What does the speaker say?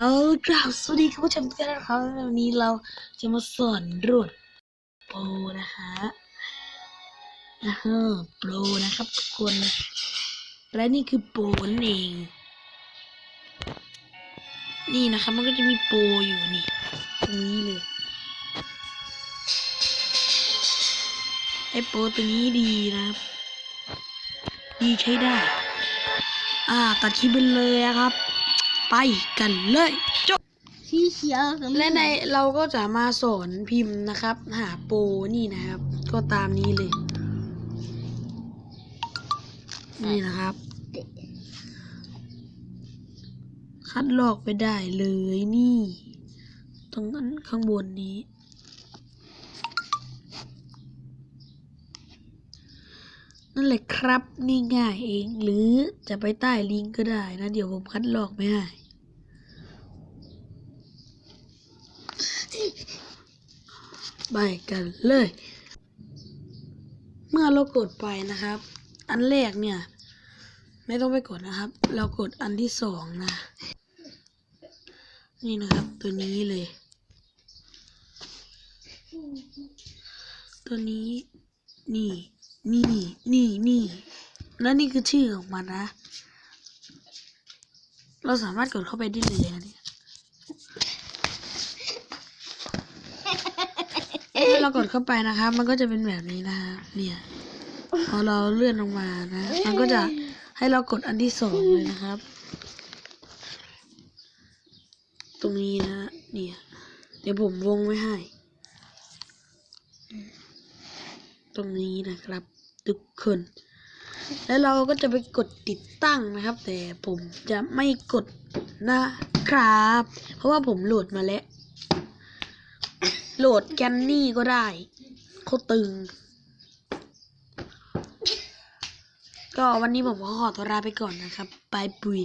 เอากล่าวสวัสดีคุณผู้ชมทุกท่านนะครับวันนี้เราจะมาสอนรวดโปรนะคะนะฮะโปรนะครับทุกคน และนี่คือโปรนั่นเอง นี่นะครับมันก็จะมีโปรอยู่นี่ตรงนี้เลยไอโปรตัวนี้ดีนะครับ ดีใช้ได้ อ่าตัดคลิปไปเลยอะครับ ไปกันเลยจบสีเขียวกับและในเราก็จะมาสอนพิมพ์นะครับ หาโปรนี่นะครับ ก็ตามนี้เลย นี่นะครับ คัดลอกไปได้เลยนี่ ตรงนั้นข้างบนนี้ นั่นแหละครับนี่ง่ายเองหรือจะไปใต้ลิงก์ก็ได้นะ เดี๋ยวผมคัดลอกไม่ให้ไปกันเลย เมื่อเรากดไปนะครับ อันแรกเนี่ย ไม่ต้องไปกดนะครับ เรากดอันที่สองนะ นี่นะครับ ตัวนี้เลย ตัวนี้นี่ นี่นี่นี่ แล้วนี่คือชื่อของมันนะ เราสามารถกดเข้าไปได้เลยนะเนี่ยเมื่อเรากดเข้าไปนะครับ มันก็จะเป็นแบบนี้นะครับเนี่ยพอเราเลื่อนลงมานะ มันก็จะให้เรากดอันที่สองเลยนะครับ ตรงนี้นะเนี่ย เดี๋ยวผมวงไว้ให้ ตรงนี้นะครับ ทุกคน แล้วเราก็จะไปกดติดตั้งนะครับ แต่ผมจะไม่กดนะครับ เพราะว่าผมโหลดมาแล้ว โหลดแกนนี่ก็ได้โคตรตึง ก็วันนี้ผมขอขอตัวลาไปก่อนนะครับบายปุย